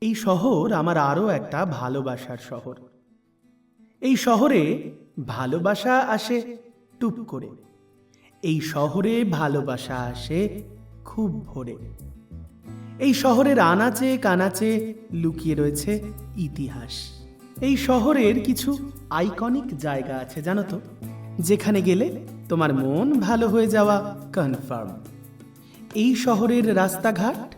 এই শহর আমার আরও একটা ভালোবাসার শহর। এই শহরে ভালোবাসা আসে টুপ করে। এই শহরে ভালোবাসা আসে খুব ভোরে। এই শহরের আনাচে কানাচে লুকিয়ে রয়েছে ইতিহাস। এই শহরের কিছু আইকনিক জায়গা আছে, জানো তো? যেখানে গেলে তোমার মন ভালো হয়ে যাওয়া কনফার্ম এই শহরের রাস্তাঘাট,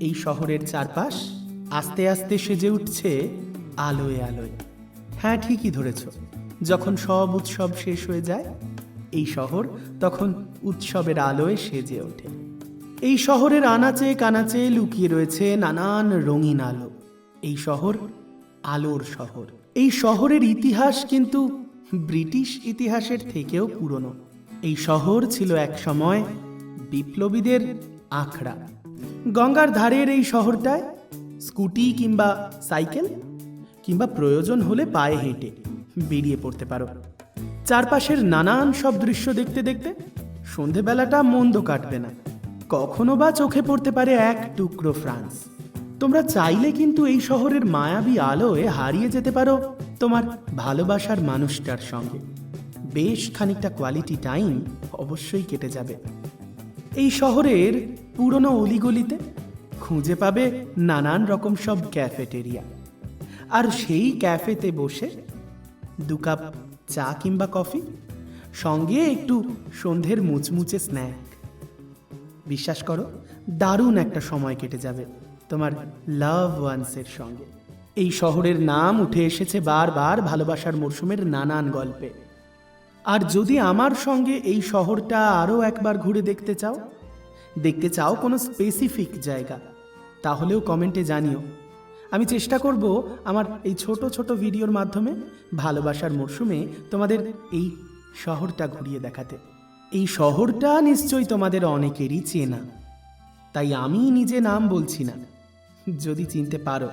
এই শহরের চারপাশ আস্তে আস্তে সেজে উঠছে আলোয় আলোয়। হ্যাঁ ঠিকই ধরেছ। যখন সব উৎসব শেষ হয়ে যায়, এই শহর তখন উৎসবের আলোয় সেজে ওঠে। এই শহরের আনাচে কানাচে লুকিয়ে রয়েছে নানান রঙিন আলো। এই শহর আলোর শহর। এই শহরের ইতিহাস কিন্তু ব্রিটিশ ইতিহাসের থেকেও পুরনো। এই শহর ছিল এক সময় বিপ্লবীদের আখড়া। গঙ্গার ধারের এই শহরটায় স্কুটি কিংবা সাইকেল কিংবা প্রয়োজন হলে পায়ে হেঁটে বেরিয়ে পড়তে পারো। চারপাশের নানান সব দৃশ্য দেখতে দেখতে সন্ধেবেলাটা মন্দ কাটবে না। কখনো বা চোখে পড়তে পারে এক টুকরো ফ্রান্স। তোমরা চাইলে কিন্তু এই শহরের মায়াবী আলোয় হারিয়ে যেতে পারো তোমার ভালোবাসার মানুষটার সঙ্গে। বেশ খানিকটা কোয়ালিটি টাইম অবশ্যই কেটে যাবে। এই শহরের পুরনো অলিগলিতে খুঁজে পাবে নানান রকম সব ক্যাফেটেরিয়া। আর সেই ক্যাফেতে বসে দু কাপ চা কিংবা কফি, সঙ্গে একটু সন্ধ্যের মুচমুচে স্ন্যাক। বিশ্বাস করো, দারুণ একটা সময় কেটে যাবে তোমার লাভ ওয়ান্সের সঙ্গে। এই শহরের নাম উঠে এসেছে বারবার ভালোবাসার মরশুমের নানান গল্পে। আর যদি আমার সঙ্গে এই শহরটা আরও একবার ঘুরে দেখতে চাও দেখতে চাও কোনো স্পেসিফিক জায়গা, তাহলেও কমেন্টে জানিও। আমি চেষ্টা করব আমার এই ছোট ছোট ভিডিওর মাধ্যমে ভালোবাসার মরশুমে তোমাদের এই শহরটা ঘুরিয়ে দেখাতে। এই শহরটা নিশ্চয়ই তোমাদের অনেকেরই চেনা। তাই আমি নিজে নাম বলছি না। যদি চিনতে পারো,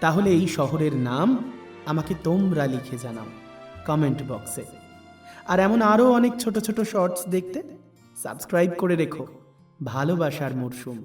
তাহলে এই শহরের নাম আমাকে তোমরা লিখে জানাও কমেন্ট বক্সে আর এমন আরও অনেক ছোট ছোট শর্টস দেখতে সাবস্ক্রাইব করে রেখো। ভালোবাসার মরশুম।